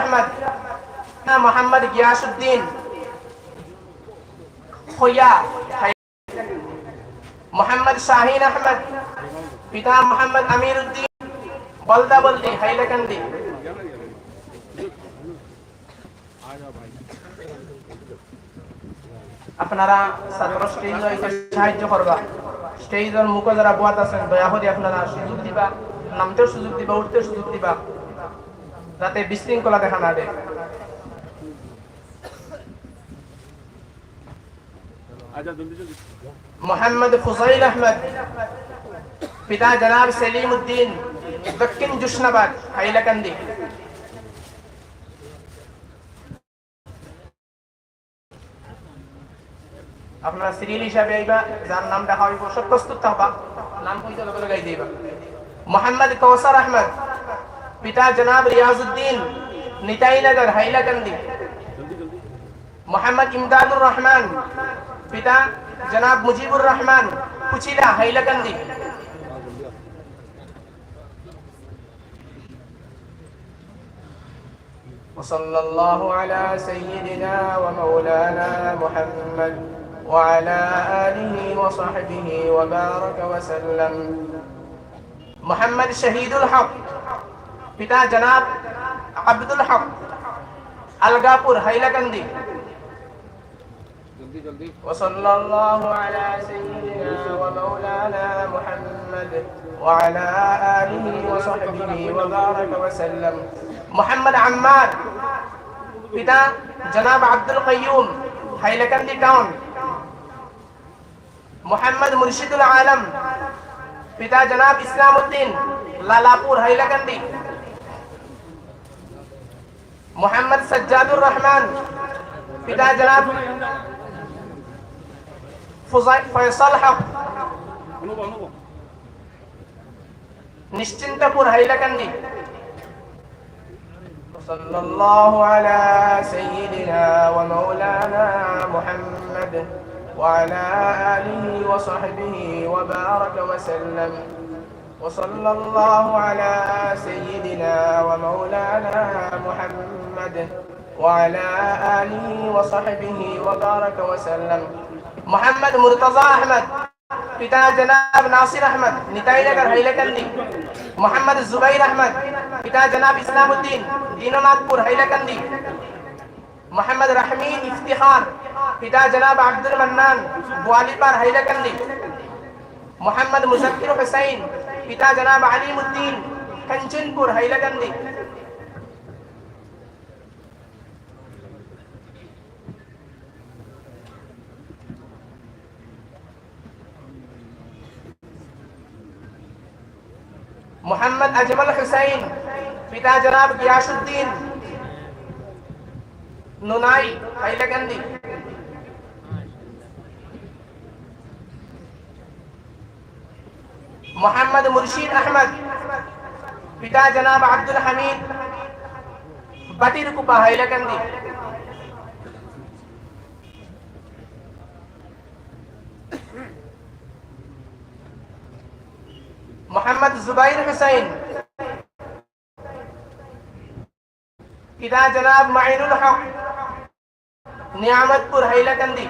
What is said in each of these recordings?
আহমদ। মোহাম্মদ গিয়াসুদ্দিন মোহাম্মদ শাহিন আহমদ। পিতা মোহাম্মদ আমির উদ্দিন হাইলাকান্দি। আপনারা ছাত্র স্টেজ সাহায্য করবা স্টেজের মুখে যারা বুয়াত আছেন, দয়া করে আপনারা সুযোগ দিবা। নামতেও সুযোগ দিবা উঠতেও সুযোগ দিবা। যাতে বিশৃঙ্খলা দেখা না দেয়। মোহাম্মদ ফুজাইল আহমদ, পিতা জনাব সেলিম উদ্দিন দক্ষিণ জুসনাবাদ, হাইলাকান্দি। আপনারা সিরিয়াল হিসাবে আইবা যার নাম দেখা হইব সব প্রস্তুত থাকবা নাম কইতে লগে লগে দিবা মোহাম্মদ কৌসার আহমদ पिता जनाब रियाजुद्दीन निताई नगर हाईलाकंदी मोहम्मद इमदादुर रहमान पिता जनाब मुजीबुर रहमान कुचिला हाईलाकंदी وصلى الله على سيدنا ومولانا محمد وعلى آله وصحبه وبارك وسلم محمد شهيد الحق পিতা জনাব আব্দুল হক আলগাপুর হাইলাকান্দি وصلى الله على سيدنا ومولانا محمد وعلى آله وصحبه وبارك وسلم محمد عمار পিতা জনাব আব্দুল কাইয়ুম হাইলাকান্দি টাউন মোহাম্মদ মুর্শিদুল আলম পিতা জনাব ইসলাম উদ্দিন লালাপুর হাইলাকান্দি محمد سجاد الرحمن. في جناب فيصل حق. نشتنتبور هيلكندي صلى الله على سيدنا ومولانا محمد وعلى آله وصحبه وبارك وسلم. وصلى الله على سيدنا ومولانا محمد وعلى آله وصحبه وبارك وسلم محمد مرتضى أحمد পিতা জনাব নাসির আহমদ নিতাইনগর হাইলাকান্দি মোহাম্মদ জুবাইর আহমদ পিতা জনাব ইসলামউদ্দিন দীননাথপুর হাইলাকান্দি মোহাম্মদ রহমিন ইফতিখার পিতা জনাব আব্দুল মান্নান গোয়ালিপার হাইলাকান্দি মোহাম্মদ মুজাক্কির হুসাইন পিতা জনাব আলিমউদ্দিন কাঞ্চনপুর হাইলাকান্দি মোহাম্মদ আজমল হুসাইন, পিতা জনাব গিয়াসুদ্দিন নুনাই হাইলাকান্দি। মোহাম্মদ মুর্শিদ আহমদ, পিতা জনাব আব্দুল হামিদ বাটির কুপা হাইলাকান্দি। মোহাম্মদ জুবাইর হুসাইন পিতা জনাব মাইনুল হক, নিয়ামতপুর হাইলাকান্দি।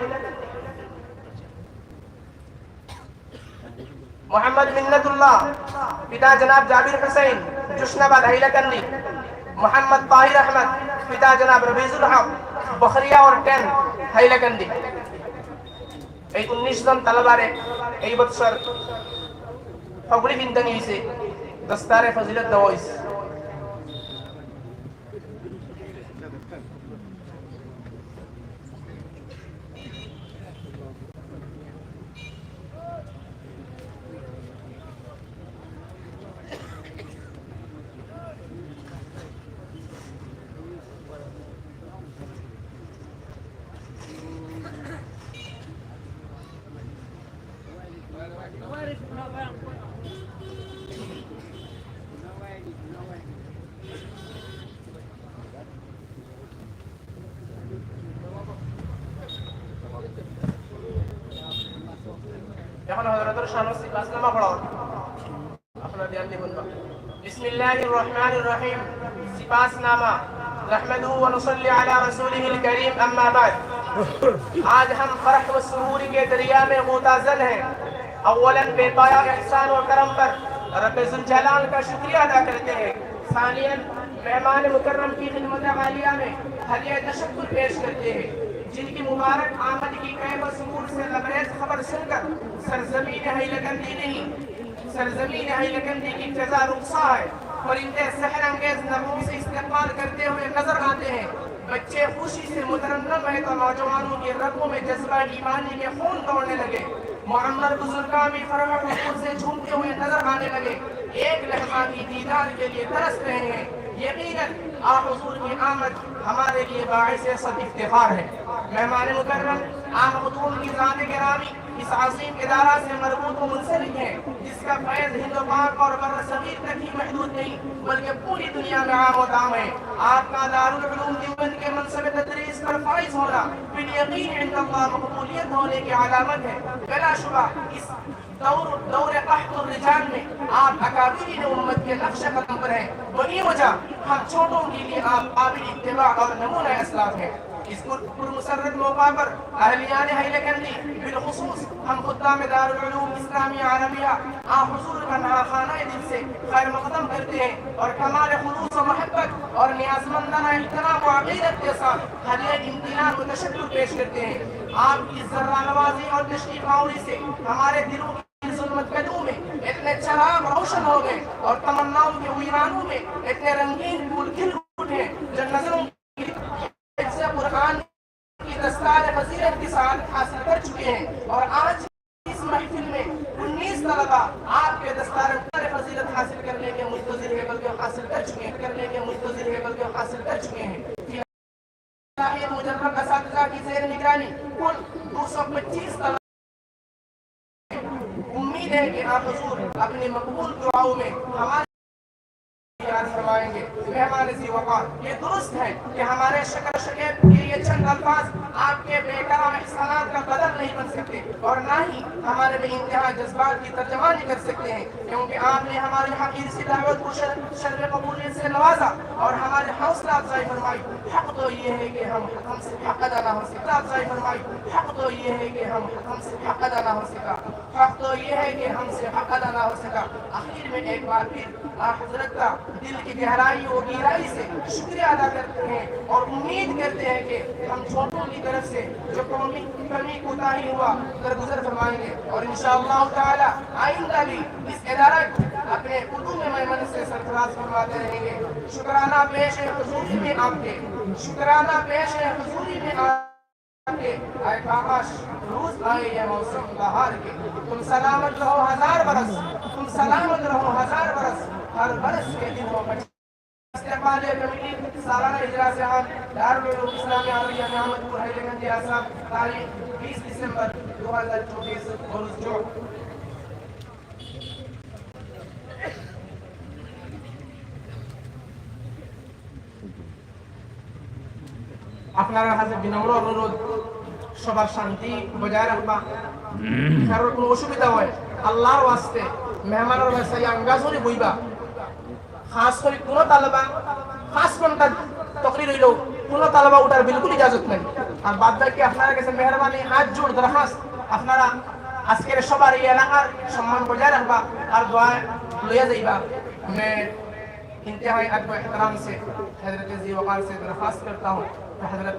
মোহাম্মদ মিন্নাতুল্লাহ, পিতা জনাব জাবির হুসাইন জুসনাবাদ হাইলাকান্দি। মোহাম্মদ তাহির আহমদ, পিতা জনাব রবিজুল হক, বখরিয়া और টেন, হাইলাকান্দি। এই উনিশ জন তালেবারে এই বছর ফগড়ি বিন্দানি হয়েছে দস্তারে ফজিলত দেওয়া হয়েছে এখন হযরতুল শানুস ক্লাস নামা পড়াও। আপনারা ধ্যান দিবেন না بسم الله الرحمن الرحيم سپاس نامہ نحمده ونصلي على رسوله الكريم اما بعد آج ہم فرح و سرور کے دریا میں متازن ہیں اولا بے پایا احسان و کرم پر رب زلجلال کا شکریہ ادا کرتے ہیں ثانیا مہمان مکرم کی خدمت عالیہ میں حلیہ تشکر پیش کرتے ہیں جن کی مبارک آمد کی قیم سمور سے لبریز خبر سن کر سرزمین حیلکندی نہیں، سرزمین حیلکندی کی جزا رخصہ ہے پرندے سحر انگیز نغموں سے استقبال کرتے ہوئے نظر آتے ہیں۔ بچے خوشی سے مترنم ہے تو نوجوانوں کے رگوں میں جذبہ ایمانی کے خون دوڑنے لگے۔ معمر بزرگامی بھی کو خود سے جھومتے ہوئے نظر آنے لگے۔ ایک لحظہ کی دیدار کے لیے ترس رہے ہیں۔ یقیناً آ حضور کی آمد ہمارے لیے باعث صد افتخار ہے۔ مہمان مکرم آہ خطوم کی ذات گرامی اس عظیم ادارہ سے مربوط و منسلک ہیں، جس کا فیض ہندو پاک اور بر سمیر تک ہی محدود نہیں، بلکہ پوری دنیا میں عام و دام ہے۔ آپ کا دارالعلوم دیوبند کے منصب تدریس پر فائز ہونا بالیقین عند اللہ مقبولیت ہونے کی علامت ہے۔ بلا شبہ اس دور دور قحط الرجال میں آپ اکابرین امت کے نقش قدم پر ہیں۔ وہی وجہ ہم چھوٹوں کے لیے آپ قابل اتباع اور نمونہ اسلاف ہیں۔ اس پر مسرد موقع پر اہلیان حیل کندی، بالخصوص ہم خدام العلوم اسلامی عربیہ آن حضور کا خانہ دل سے خیر مقدم کرتے ہیں اور کمال خلوص و محبت اور نیاز مندنہ احترام و عقیدت کے ساتھ ہر امتنان و تشکر پیش کرتے ہیں۔ آپ کی ذرہ نوازی اور تشکی آوری سے ہمارے دلوں کی ظلمت قدو میں اتنے چراغ روشن ہو گئے اور تمناؤں کے ویرانوں میں اتنے رنگین پھول کھل اٹھے جب نظروں بہتر کسان حاصل کر چکے ہیں اور آج اس محفل میں انیس طلبہ آپ کے دستار فضیلت حاصل کرنے کے مستظر ہے بلکہ حاصل کر چکے ہیں، کرنے کے مستظر ہے بلکہ حاصل کر چکے ہیں۔ مجرب اساتذہ کی زیر نگرانی، کل دو سو پچیس طلبہ امید ہے کہ آپ حضور اپنی مقبول دعاؤں میں ہمارے یاد فرمائیں گے۔ مہمان سی وقار، یہ درست ہے کہ ہمارے شکر شکیب یہ چند الفاظ آپ کے بے بیکرام احسانات کا بدل نہیں بن سکتے اور نہ ہی ہمارے بے انتہا جذبات کی ترجمہ نہیں کر سکتے ہیں، کیونکہ آپ نے ہمارے حقیر سے دعوت کو شر قبولی سے نوازا اور ہمارے حوصلہ افضائی فرمائی۔ حق تو یہ ہے کہ ہم ہم سے حق ادا نہ ہو سکتا افزائی فرمائی حق تو یہ ہے کہ ہم ہم سے حق ادا نہ ہو سکتا حق تو یہ ہے کہ ہم سے حق ادا نہ ہو سکا۔ آخر میں ایک بار پھر آپ حضرت کا دل کی گہرائی و گہرائی سے شکریہ ادا کرتے ہیں اور امید کرتے ہیں کہ ہم چھوٹوں کی طرف سے جو قومی کمی، کوتاہی ہوا کر گزر فرمائیں گے۔ اور انشاءاللہ تعالی آئندہ بھی اس ادارہ اپنے اردو میں میمن سے سرفراز فرماتے رہیں گے۔ شکرانہ پیش ہے حضوری میں آپ کے۔ شکرانہ پیش ہے حضوری میں آپ اے کاش روز آئے یہ موسم بہار کے۔ تم سلامت رہو ہزار برس، تم سلامت رہو ہزار برس۔ ہر برس کے دن ہو استقبال کمیٹی سالانہ اجلاء سے ہم دارالعلوم اسلامیہ عالیہ محمد پور حیدر گنج آسام تاریخ 20 دسمبر 2024 روز جمعہ আপনারা হাতে বিনম্র অনুরোধ সবার শান্তি বজায় রাখবা। কারোর কোনো অসুবিধা হয়, আল্লাহর ওয়াস্তে মেহমানের ওয়াস্তে আঙ্গা ধরে বইবা। খাস করে কোন তালেবা পাঁচ ঘণ্টা তকরি রইল কোন তালেবা ওটার বিলকুল ইজাজত নাই। আর বাদ বাকি আপনার কাছে মেহরবানি, হাত জোর হাস আপনারা আজকের সবার এই এলাকার সম্মান বজায় রাখবা আর দোয়া লইয়া যাইবা। انتہائی ادب احترام سے حضرت জি وقار سے দরখাস্ত کرتا ہوں حضرت